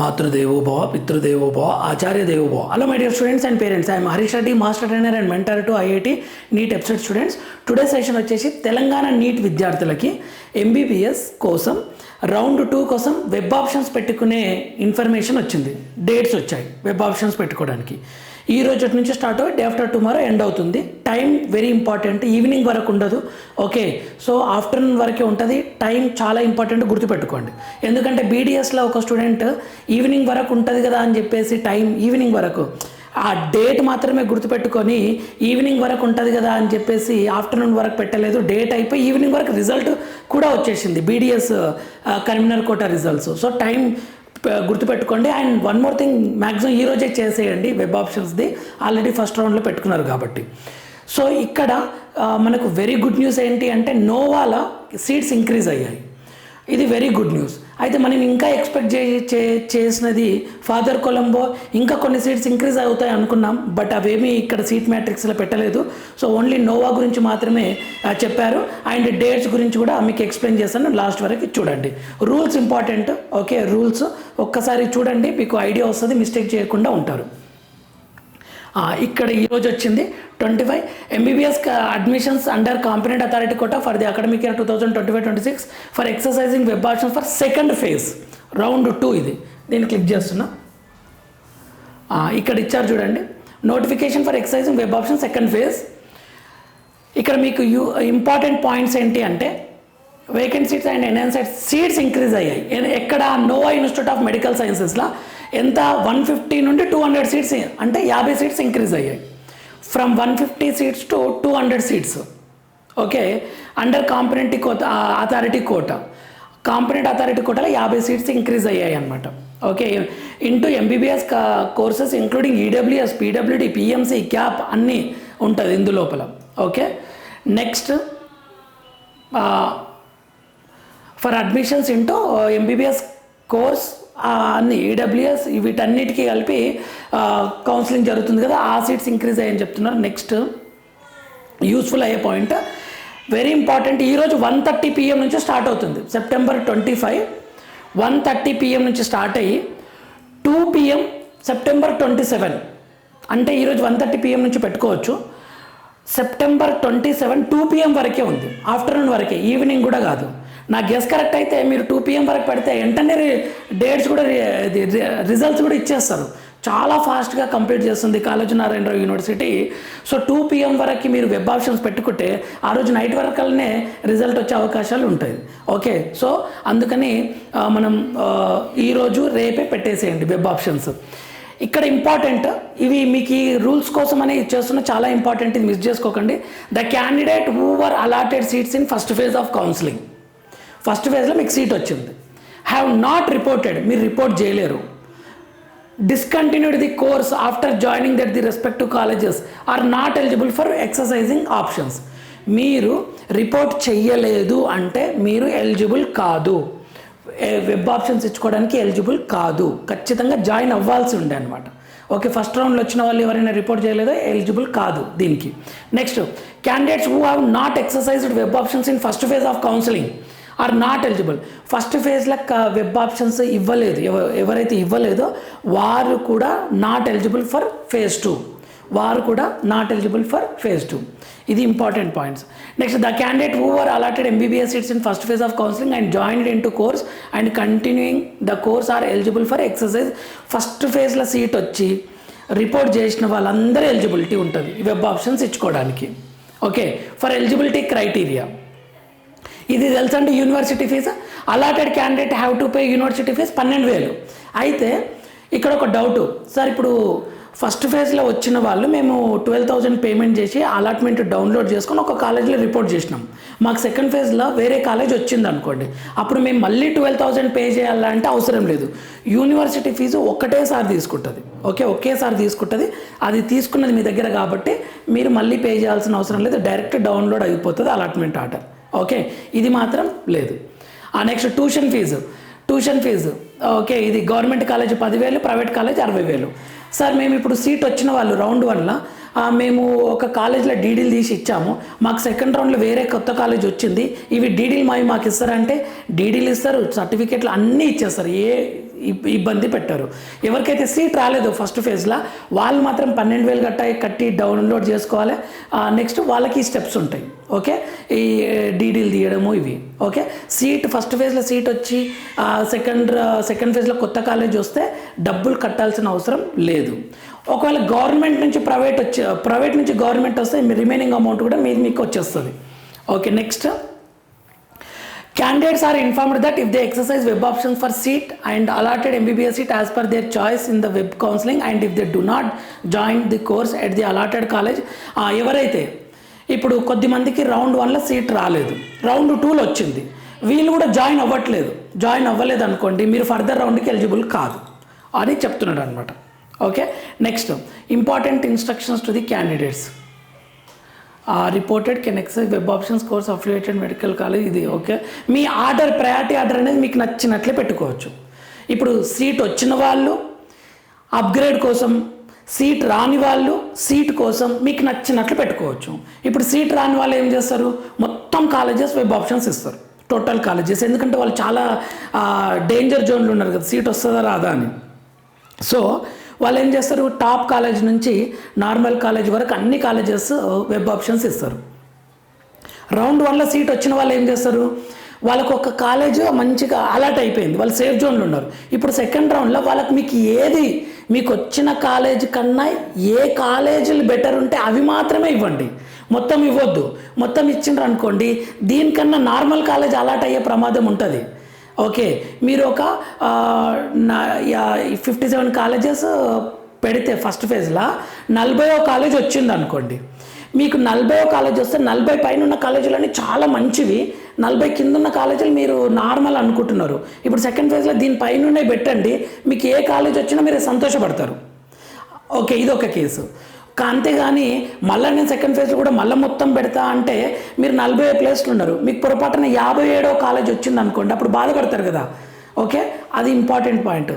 మాతృదేవో భవ పితృదేవో భవ ఆచార్య దేవో భవ hello my dear students and parents I'm Harish Reddy master trainer and mentor to IIT NEET episode students today session వచ్చేసి Telangana NEET విద్యార్థులకి ఎంబీబీఎస్ కోసం రౌండ్ టూ కోసం వెబ్ ఆప్షన్స్ పెట్టుకునే ఇన్ఫర్మేషన్ వచ్చింది. డేట్స్ వచ్చాయి. వెబ్ ఆప్షన్స్ పెట్టుకోవడానికి. ఈ రోజు నుంచి స్టార్ట్ అవ్వి డే ఆఫ్టర్ టుమారో ఎండ్ అవుతుంది. టైం వెరీ ఇంపార్టెంట్ ఈవినింగ్ వరకు ఉండదు. ఓకే సో ఆఫ్టర్నూన్ వరకే ఉంటుంది. టైం చాలా ఇంపార్టెంట్ గుర్తుపెట్టుకోండి. ఎందుకంటే బీడిఎస్లో ఒక స్టూడెంట్ ఈవినింగ్ వరకు ఉంటుంది కదా అని చెప్పేసి టైం ఈవినింగ్ వరకు. ఆ డేట్ మాత్రమే గుర్తుపెట్టుకొని ఈవినింగ్ వరకు ఉంటుంది కదా అని చెప్పేసి ఆఫ్టర్నూన్ వరకు పెట్టలేదు. డేట్ అయిపోయి ఈవినింగ్ వరకు రిజల్ట్ కూడా వచ్చేసింది. BDS convener quota results so time గుర్తుపెట్టుకోండి. And one more thing maximum ఈ రోజే చేసేయండి వెబ్ ఆప్షన్స్ది ఆల్రెడీ ఫస్ట్ రౌండ్లో పెట్టుకున్నారు కాబట్టి. సో ఇక్కడ మనకు వెరీ గుడ్ న్యూస్ ఏంటి అంటే నోవాల సీట్స్ ఇంక్రీజ్ అయ్యాయి. ఇది వెరీ గుడ్ న్యూస్ అయితే మనం ఇంకా ఎక్స్పెక్ట్ చే చే- చేసినది ఫాదర్ కొలంబో ఇంకా కొన్ని సీట్స్ ఇంక్రీజ్ అవుతాయి అనుకున్నాం బట్ అవేమీ ఇక్కడ సీట్ మ్యాట్రిక్స్లో పెట్టలేదు. సో ఓన్లీ నోవా గురించి మాత్రమే చెప్పారు. అండ్ డేట్స్ గురించి కూడా మీకు ఎక్స్ప్లెయిన్ చేస్తాను. లాస్ట్ వరకు చూడండి. రూల్స్ ఇంపార్టెంట్ ఓకే రూల్స్ ఒక్కసారి చూడండి మీకు ఐడియా వస్తుంది మిస్టేక్ చేయకుండా ఉంటారు. ఇక్కడ ఈరోజు వచ్చింది twenty five MBBS admissions under competent authority quota for the academic year two thousand twenty five twenty six for exercising web option for second phase round two ఇది. నేను క్లిక్ చేస్తున్నా. ఇక్కడ ఇచ్చారు చూడండి. Notification for exercising web option second phase ఇక్కడ మీకు you important points ఏంటి అంటే vacancies and enhanced seats increase అయ్యాయి. ఎక్కడ నోవా ఇన్స్టిట్యూట్ ఆఫ్ మెడికల్ సైన్సెస్లో ఎంత? వన్ ఫిఫ్టీ నుండి టూ హండ్రెడ్ సీట్స్ అంటే యాభై సీట్స్ ఇంక్రీజ్ అయ్యాయి. From one fifty seats to two hundred seats okay under competent quota authority quota. Competent authority కోటలో యాభై సీట్స్ ఇంక్రీజ్ అయ్యాయి అనమాట okay into MBBS courses including EWS PWD PMC cap అన్నీ ఉంటుంది ఇందు లోపల. Okay next for admissions into MBBS course అన్ని EWS వీటన్నిటికీ కలిపి కౌన్సిలింగ్ జరుగుతుంది కదా ఆ సీట్స్ ఇంక్రీజ్ అయ్యని చెప్తున్నారు. నెక్స్ట్ యూస్ఫుల్ అయ్యే పాయింట్ వెరీ ఇంపార్టెంట్ ఈరోజు వన్ థర్టీ పిఎం నుంచి స్టార్ట్ అవుతుంది. September twenty five one thirty PM నుంచి స్టార్ట్ అయ్యి two PM September twenty seven అంటే ఈరోజు వన్ థర్టీ పిఎం నుంచి పెట్టుకోవచ్చు. September twenty seven two PM వరకే ఉంది. ఆఫ్టర్నూన్ వరకే ఈవినింగ్ కూడా కాదు. నా గెస్ కరెక్ట్ అయితే మీరు టూ పిఎం వరకు పెడితే వెంటనే డేట్స్ కూడా రిజల్ట్స్ కూడా ఇచ్చేస్తారు. చాలా ఫాస్ట్గా కంప్లీట్ చేస్తుంది Kaloji Narayana Rao university so two PM వరకు మీరు వెబ్ ఆప్షన్స్ పెట్టుకుంటే ఆ రోజు నైట్ వరకల్నే రిజల్ట్ వచ్చే అవకాశాలు ఉంటాయి. ఓకే సో అందుకని మనం ఈరోజు రేపే పెట్టేసేయండి వెబ్ ఆప్షన్స్ ఇక్కడ ఇంపార్టెంట్ ఇవి మీకు ఈ రూల్స్ కోసం ఇచ్చేస్తున్న చేస్తున్న చాలా ఇంపార్టెంట్ ఇది మిస్ చేసుకోకండి. The candidate who were allotted seats in first phase of counselling first ఫేజ్లో మీకు సీట్ వచ్చింది. హ్యావ్ నాట్ రిపోర్టెడ్ మీరు రిపోర్ట్ చేయలేరు. Discontinued the course after joining that the respective colleges are not eligible for exercising options మీరు report చెయ్యలేదు అంటే మీరు eligible కాదు. వెబ్ ఆప్షన్స్ ఇచ్చుకోవడానికి ఎలిజిబుల్ కాదు. ఖచ్చితంగా జాయిన్ అవ్వాల్సి ఉండే అనమాట ఓకే ఫస్ట్ రౌండ్లో వచ్చిన వాళ్ళు ఎవరైనా రిపోర్ట్ చేయలేదో? ఎలిజిబుల్ కాదు దీనికి. Next candidates who have not exercised web options in first phase of counselling are not eligible. First ఫేజ్లో వెబ్ ఆప్షన్స్ ఇవ్వలేదు. ఎవరైతే ఇవ్వలేదో వారు కూడా not eligible for phase two. వారు కూడా not eligible for phase two. ఇది important points. Next the candidate who are allotted MBBS seats in first phase of counselling and joined into course and continuing the course are eligible for exercise. First ఫేజ్లో seat వచ్చి report చేసిన వాళ్ళందరూ eligibility ఉంటుంది. ఈ web options ఇచ్చుకోవడానికి. Okay? For eligibility criteria. ఇది తెలుసండి university fee. Allotted candidate have to pay university fee పన్నెండు వేలు. అయితే ఇక్కడ ఒక డౌట్ సార్ ఇప్పుడు ఫస్ట్ ఫేజ్లో వచ్చిన వాళ్ళు మేము ట్వెల్వ్ థౌజండ్ పేమెంట్ చేసి అలాట్మెంట్ డౌన్లోడ్ చేసుకొని ఒక కాలేజీలో రిపోర్ట్ చేసినాం. మాకు సెకండ్ ఫేజ్లో వేరే కాలేజ్ వచ్చింది అనుకోండి. అప్పుడు మేము మళ్ళీ ట్వెల్వ్ థౌజండ్ పే చేయాలంటే అవసరం లేదు. యూనివర్సిటీ ఫీజు ఒకటేసారి తీసుకుంటుంది. ఓకే ఒకేసారి తీసుకుంటుంది. అది తీసుకున్నది మీ దగ్గర కాబట్టి మీరు మళ్ళీ పే చేయాల్సిన అవసరం లేదు. డైరెక్ట్ డౌన్లోడ్ అయిపోతుంది అలాట్మెంట్ ఆర్డర్ ఓకే ఇది మాత్రం లేదు. ఆ next tuition fee tuition fee okay ఇది గవర్నమెంట్ కాలేజ్ పదివేలు ప్రైవేట్ కాలేజ్ అరవై వేలు సార్ మేము ఇప్పుడు సీట్ వచ్చిన వాళ్ళు రౌండ్ వన్లో మేము ఒక కాలేజ్లో డీడీలు తీసి ఇచ్చాము. మాకు సెకండ్ రౌండ్లో వేరే కొత్త కాలేజ్ వచ్చింది. ఇవి డీడీలు మావి మాకు ఇస్తారంటే డీడీలు ఇస్తారు సర్టిఫికేట్లు అన్నీ ఇచ్చేస్తారు. ఏ ఇబ్బంది పెట్టారు. ఎవరికైతే సీట్ రాలేదు ఫస్ట్ ఫేజ్లో వాళ్ళు మాత్రం పన్నెండు వేలు కట్ట కట్టి డౌన్లోడ్ చేసుకోవాలి. నెక్స్ట్ వాళ్ళకి స్టెప్స్ ఉంటాయి. ఓకే? ఈ డీడీలు తీయడము ఇవి. ఓకే? సీట్ ఫస్ట్ ఫేజ్లో సీట్ వచ్చి సెకండ్ సెకండ్ ఫేజ్లో కొత్త కాలేజ్ వస్తే డబ్బులు కట్టాల్సిన అవసరం లేదు. ఒకవేళ గవర్నమెంట్ నుంచి ప్రైవేట్ వచ్చి ప్రైవేట్ నుంచి గవర్నమెంట్ వస్తే మీ రిమైనింగ్ అమౌంట్ కూడా మీరు మీకు వచ్చేస్తుంది. Okay? Next Candidates are informed that if they exercise web options for seat and allotted MBBS seat as per their choice in the web counseling and if they do not join the course at the allotted college ఆ, ఎవరైతే ఇప్పుడు కొద్ది మందికి round వన్లో seat రాలేదు round టూలో వచ్చింది వీళ్ళు కూడా జాయిన్ అవ్వట్లేదు జాయిన్ అవ్వలేదు అనుకోండి మీరు ఫర్దర్ రౌండ్కి ఎలిజిబుల్ కాదు అని చెప్తున్నాడు అనమాట okay next important instructions to the candidates reported can exercise web options course affiliated medical college ఇది ఓకే మీ ఆర్డర్ ప్రయారిటీ ఆర్డర్ అనేది మీకు నచ్చినట్లే పెట్టుకోవచ్చు. ఇప్పుడు సీట్ వచ్చిన వాళ్ళు అప్గ్రేడ్ కోసం సీట్ రాని వాళ్ళు సీట్ కోసం మీకు నచ్చినట్లు పెట్టుకోవచ్చు. ఇప్పుడు సీట్ రాని వాళ్ళు ఏం చేస్తారు? మొత్తం కాలేజెస్ వెబ్ ఆప్షన్స్ ఇస్తారు. టోటల్ కాలేజెస్ ఎందుకంటే వాళ్ళు చాలా డేంజర్ జోన్లు ఉన్నారు కదా. సీట్ వస్తుందా రాదా అని. సో వాళ్ళు ఏం చేస్తారు? టాప్ కాలేజ్ నుంచి నార్మల్ కాలేజ్ వరకు అన్ని కాలేజెస్ uh, వెబ్ ఆప్షన్స్ ఇస్తారు. రౌండ్ వన్లో సీట్ వచ్చిన వాళ్ళు ఏం చేస్తారు? వాళ్ళకు ఒక కాలేజ్ మంచిగా అలర్ట్ అయిపోయింది. వాళ్ళు సేఫ్ జోన్లో ఉన్నారు. ఇప్పుడు సెకండ్ రౌండ్లో వాళ్ళకి మీకు ఏది మీకు వచ్చిన కాలేజ్ కన్నా ఏ కాలేజీలు బెటర్ ఉంటే అవి మాత్రమే ఇవ్వండి. మొత్తం ఇవ్వద్దు. మొత్తం ఇచ్చిండ్రు అనుకోండి దీనికన్నా నార్మల్ కాలేజ్ అలర్ట్ అయ్యే ప్రమాదం ఉంటుంది. ఓకే. మీరు ఒక ఫిఫ్టీ సెవెన్ కాలేజెస్ పెడితే ఫస్ట్ ఫేజ్లో నలభై కాలేజ్ వచ్చింది అనుకోండి మీకు నలభై కాలేజ్ వస్తే నలభై పైన ఉన్న కాలేజీలన్నీ చాలా మంచివి. నలభై కింద ఉన్న కాలేజీలు మీరు నార్మల్ అనుకుంటున్నారు. ఇప్పుడు సెకండ్ ఫేజ్లో దీని పైన పెట్టండి. మీకు ఏ కాలేజ్ వచ్చినా మీరు సంతోషపడతారు. ఓకే ఇది ఒక కేసు అంతేగాని మళ్ళీ నేను సెకండ్ ఫేజ్లో కూడా మళ్ళీ మొత్తం పెడతా అంటే మీరు నలభై ప్లేస్లు ఉన్నారు. మీకు పొరపాటున యాభై ఏడో కాలేజ్ వచ్చింది అనుకోండి అప్పుడు బాధపడతారు కదా. ఓకే? అది ఇంపార్టెంట్ పాయింట్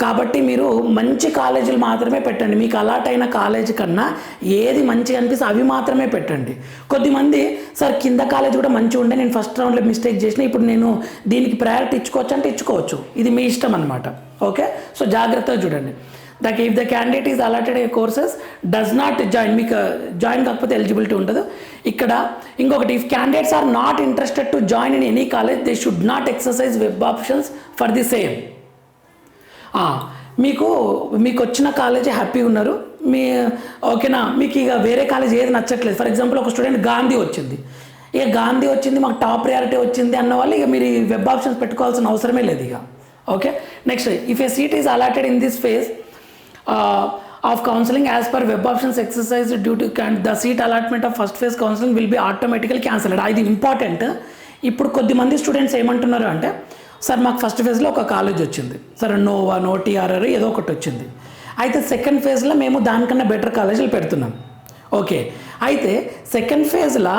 కాబట్టి మీరు మంచి కాలేజీలు మాత్రమే పెట్టండి. మీకు అలాట్ అయిన కాలేజ్ కన్నా ఏది మంచిగా అనిపిస్తే అవి మాత్రమే పెట్టండి. కొద్దిమంది సార్ కింద కాలేజ్ కూడా మంచిగా ఉండే నేను ఫస్ట్ రౌండ్లో మిస్టేక్ చేసిన ఇప్పుడు నేను దీనికి ప్రయారిటీ ఇచ్చుకోవచ్చు? అంటే ఇచ్చుకోవచ్చు. ఇది మీ ఇష్టం అనమాట ఓకే? సో జాగ్రత్తగా చూడండి. That if the candidate is allotted a courses does not join మీకు జాయిన్ కాకపోతే ఎలిజిబిలిటీ ఉండదు. ఇక్కడ ఇంకొకటి if candidates are not interested to join in any college they should not exercise web options for the same మీకు మీకు వచ్చిన college హ్యాపీగా ఉన్నారు. మీ ఓకేనా మీకు ఇక వేరే కాలేజ్ ఏది నచ్చట్లేదు. ఫర్ ఎగ్జాంపుల్ ఒక స్టూడెంట్ గాంధీ వచ్చింది. ఇక గాంధీ వచ్చింది మాకు టాప్ ప్రయారిటీ వచ్చింది అన్న వాళ్ళు ఇక మీరు ఈ వెబ్ ఆప్షన్స్ పెట్టుకోవాల్సిన అవసరమే లేదు ఇక. Okay next if a seat is allotted in this phase of counselling as per web options exercise due to the seat allotment of first phase counselling will be automatical cancelled ఇది important ఇప్పుడు కొద్దిమంది students ఏమంటున్నారు అంటే sir మాకు first ఫేజ్లో ఒక college వచ్చింది. Sir Noah no TRR ఏదో ఒకటి వచ్చింది. అయితే సెకండ్ ఫేజ్లో మేము దానికన్నా బెటర్ కాలేజీలు పెడుతున్నాం. ఓకే అయితే సెకండ్ ఫేజ్లో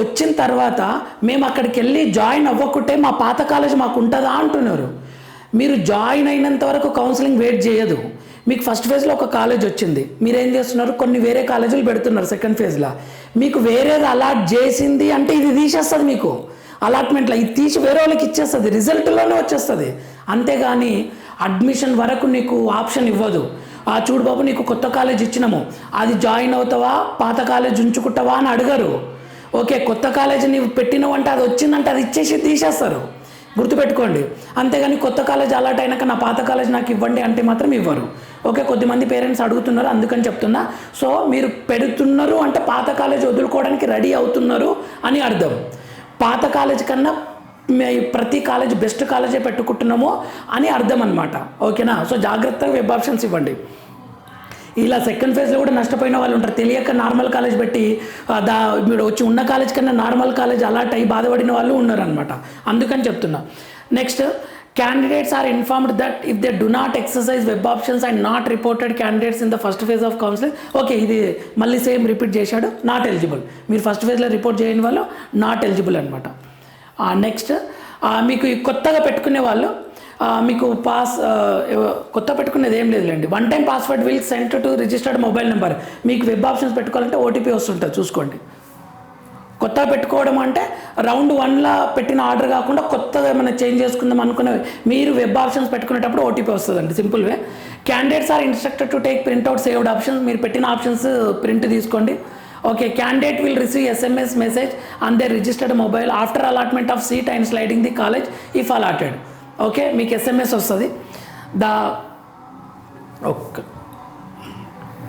వచ్చిన తర్వాత మేము అక్కడికి వెళ్ళి జాయిన్ అవ్వకుంటే మా పాత కాలేజ్ మాకు ఉంటుందా అంటున్నారు. మీరు జాయిన్ అయినంత వరకు కౌన్సిలింగ్ వెయిట్ చేయదు. మీకు ఫస్ట్ ఫేజ్లో ఒక కాలేజ్ వచ్చింది. మీరేం చేస్తున్నారు? కొన్ని వేరే కాలేజీలు పెడుతున్నారు సెకండ్ ఫేజ్లో మీకు వేరేది అలాట్ చేసింది అంటే ఇది తీసేస్తుంది మీకు. అలాట్మెంట్లో ఇది తీసి వేరే వాళ్ళకి ఇచ్చేస్తుంది. రిజల్ట్లోనే వచ్చేస్తుంది. అంతేగాని అడ్మిషన్ వరకు నీకు ఆప్షన్ ఇవ్వదు. ఆ చూడు బాబు నీకు కొత్త కాలేజ్ ఇచ్చినాము. అది జాయిన్ అవుతావా? పాత కాలేజ్ ఉంచుకుంటావా అని అడగరు. ఓకే కొత్త కాలేజ్ నీవు పెట్టినవంటే అది వచ్చిందంటే అది ఇచ్చేసి తీసేస్తారు. గుర్తుపెట్టుకోండి. అంతేగాని కొత్త కాలేజ్ అలాట్ అయినాక నా పాత కాలేజ్ నాకు ఇవ్వండి అంటే మాత్రం ఇవ్వరు. ఓకే కొద్దిమంది పేరెంట్స్ అడుగుతున్నారు అందుకని చెప్తున్నా. సో మీరు పెడుతున్నారు అంటే పాత కాలేజ్ వదులుకోవడానికి రెడీ అవుతున్నారు అని అర్థం. పాత కాలేజ్ కన్నా ప్రతి కాలేజ్ బెస్ట్ కాలేజే పెట్టుకుంటున్నామో అని అర్థం అనమాట ఓకేనా? సో జాగ్రత్తగా వెబ్ ఆప్షన్స్ ఇవ్వండి. ఇలా సెకండ్ ఫేజ్లో కూడా నష్టపోయిన వాళ్ళు ఉంటారు. తెలియక నార్మల్ కాలేజ్ పెట్టి దా మీరు వచ్చి ఉన్న కాలేజ్ కన్నా నార్మల్ కాలేజ్ అలాట్ అయ్యి బాధపడిన వాళ్ళు ఉన్నారనమాట అందుకని చెప్తున్నా. Next candidates are informed that if they do not exercise web options and not reported candidates in the first phase of counselling okay ఇది మళ్ళీ సేమ్ రిపీట్ చేశాడు నాట్ ఎలిజిబుల్ మీరు ఫస్ట్ ఫేజ్లో రిపోర్ట్ చేయని వాళ్ళు నాట్ ఎలిజిబుల్ అనమాట next మీకు కొత్తగా పెట్టుకునే వాళ్ళు మీకు పాస్ కొత్త పెట్టుకునేది ఏం లేదులేండి. One time password will sent to registered mobile number మీకు వెబ్ ఆప్షన్స్ పెట్టుకోవాలంటే ఓటీపీ వస్తుంటుంది చూసుకోండి. కొత్త పెట్టుకోవడం అంటే రౌండ్ వన్లో పెట్టిన ఆర్డర్ కాకుండా కొత్తగా ఏమైనా చేంజ్ చేసుకుందాం అనుకునే మీరు వెబ్ ఆప్షన్స్ పెట్టుకునేటప్పుడు ఓటీపీ వస్తుందండి simple way. Candidates are instructed to take printout saved options మీరు పెట్టిన ఆప్షన్స్ ప్రింట్ తీసుకోండి. Okay candidate will receive SMS message on the registered mobile after allotment of seat and sliding the college if allotted okay మీకు SMS వస్తుంది. The okay.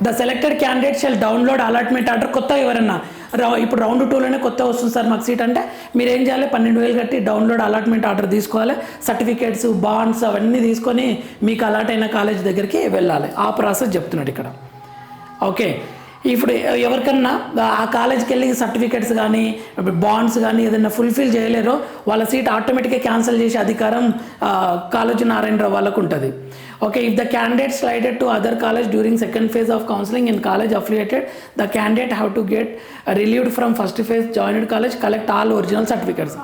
The selected candidate shall download allotment order. కొత్త ఎవరన్నా? రా- ఇప్పుడు round టూలోనే కొత్త వస్తుంది sir మాకు seat అంటే. మీరు ఏం చేయాలి? పన్నెండు వేలు కట్టి డౌన్లోడ్ అలాట్మెంట్ ఆర్డర్ తీసుకోవాలి. సర్టిఫికేట్స్ బాండ్స్ అవన్నీ తీసుకొని మీకు అలాట్ అయిన కాలేజ్ దగ్గరికి వెళ్ళాలి. ఆ ప్రాసెస్ చెప్తున్నాడు ఇక్కడ. ఓకే. ఇప్పుడు ఎవరికన్నా ఆ కాలేజ్కి వెళ్ళి సర్టిఫికేట్స్ కానీ బాండ్స్ కానీ ఏదైనా ఫుల్ఫిల్ చేయలేరో వాళ్ళ సీట్ ఆటోమేటిక్గా క్యాన్సిల్ చేసే అధికారం కాలోజీ నారాయణరావు వాళ్ళకు ఉంటుంది okay if the candidate slided to other college during second phase of counselling in college affiliated the candidate have to get relieved from first phase joined college collect all original certificates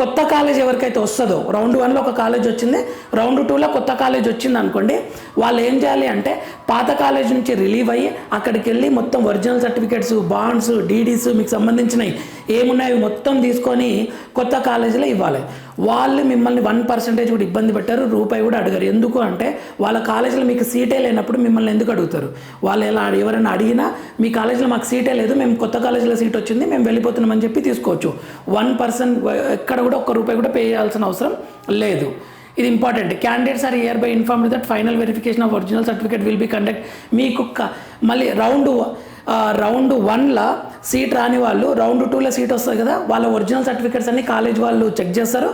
కొత్త college ఎవరికైతే వస్తుందో round వన్లో ఒక college వచ్చింది round టూలో కొత్త college వచ్చింది అనుకోండి వాళ్ళు ఏం చేయాలి అంటే పాత కాలేజ్ నుంచి రిలీవ్ అయ్యి అక్కడికి వెళ్ళి మొత్తం ఒరిజినల్ సర్టిఫికేట్స్ బాండ్స్ డీడీస్ మీకు సంబంధించినవి ఏమున్నాయి మొత్తం తీసుకొని కొత్త కాలేజీలో ఇవ్వాలి. వాళ్ళు మిమ్మల్ని వన్ పర్సెంటేజ్ కూడా ఇబ్బంది పెట్టారు రూపాయి కూడా అడగరు. ఎందుకు అంటే వాళ్ళ కాలేజీలో మీకు సీటే లేనప్పుడు మిమ్మల్ని ఎందుకు అడుగుతారు? వాళ్ళు ఎలా ఎవరైనా అడిగినా మీ కాలేజీలో మాకు సీటే లేదు మేము కొత్త కాలేజీలో సీట్ వచ్చింది మేము వెళ్ళిపోతున్నామని చెప్పి తీసుకోవచ్చు. వన్ పర్సెంట్ ఎక్కడ కూడా ఒక్క రూపాయి కూడా పే చేయాల్సిన అవసరం లేదు. ఇది important. Candidates are hereby inform that final verification of original certificate will be conduct. మీకు క- మళ్ళీ రౌండ్ రౌండ్ వన్లో సీట్ రాని వాళ్ళు రౌండ్ టూలో సీట్ వస్తుంది కదా వాళ్ళ ఒరిజినల్ సర్టిఫికేట్స్ అన్ని కాలేజ్ వాళ్ళు చెక్ చేస్తారు.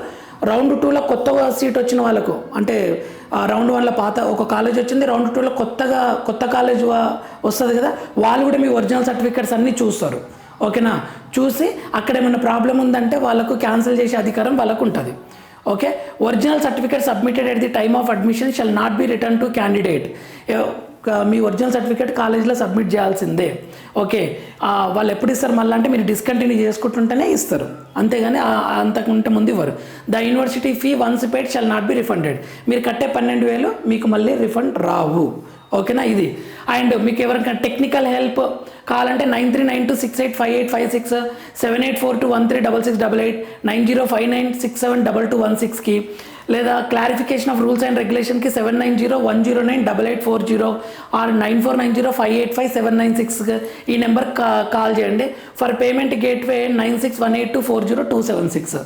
రౌండ్ టూలో కొత్తగా సీట్ వచ్చిన వాళ్ళకు అంటే రౌండ్ వన్లో పాత ఒక కాలేజ్ వచ్చింది రౌండ్ టూలో కొత్తగా కొత్త కాలేజ్ వస్తుంది కదా వాళ్ళు కూడా మీ ఒరిజినల్ సర్టిఫికేట్స్ అన్నీ చూస్తారు. ఓకేనా? చూసి అక్కడ ఏమైనా ప్రాబ్లం ఉందంటే వాళ్ళకు క్యాన్సిల్ చేసే అధికారం వాళ్ళకు ఉంటుంది. Okay? Original certificate submitted at the time of admission shall not be return to candidate. Me original certificate కాలేజ్లో సబ్మిట్ చేయాల్సిందే. ఓకే. వాళ్ళు ఎప్పుడు ఇస్తారు మళ్ళీ అంటే మీరు డిస్కంటిన్యూ చేసుకుంటుంటేనే ఇస్తారు. అంతేగాని అంతకుంటే ముందు ఇవ్వరు. The university fee once paid shall not be refunded మీరు కట్టే పన్నెండు వేలు మీకు మళ్ళీ రిఫండ్ రావు. ఓకేనా ఇది? అండ్ మీకు ఎవరికైనా టెక్నికల్ హెల్ప్ కావాలంటే nine three nine two six eight five eight five six seven eight four two one three double six double eight nine zero five nine six seven double two one సిక్స్కి లేదా clarification of rules and రెగ్యులేషన్కి seven nine zero one zero nine double eight four zero or nine four nine zero five eight five seven nine six ఈ number call చేయండి. For payment gateway nine six one eight two four zero two seven six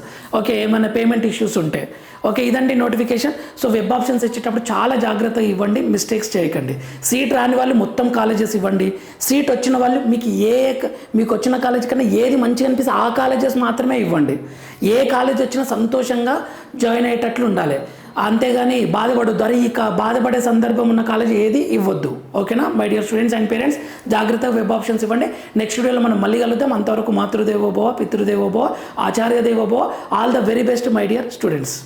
okay ఏమైనా payment issues ఉంటే. Okay ఇదండి notification so web options ఇచ్చేటప్పుడు చాలా జాగ్రత్తగా ఇవ్వండి mistakes చేయకండి. సీట్ రాని వాళ్ళు మొత్తం కాలేజెస్ ఇవ్వండి. సీట్ వచ్చిన వాళ్ళు మీకు ఏ మీకు వచ్చిన కాలేజ్ కన్నా ఏది మంచిగా అనిపిస్తే ఆ కాలేజెస్ మాత్రమే ఇవ్వండి. ఏ కాలేజ్ వచ్చినా సంతోషంగా జాయిన్ అయ్యేటట్లు ఉండాలి. అంతేగాని బాధపడొద్దు. అరే ఈ బాధపడే సందర్భం ఉన్న కాలేజ్ ఏది ఇవ్వద్దు. ఓకేనా my dear students and parents జాగ్రత్తగా వెబ్ ఆప్షన్స్ ఇవ్వండి. నెక్స్ట్ వీడియోలో మనం మళ్ళీ కలుద్దాం. అంతవరకు మాతృదేవోభవ పితృదేవోభవ ఆచార్య దేవోభవ all the very best my dear students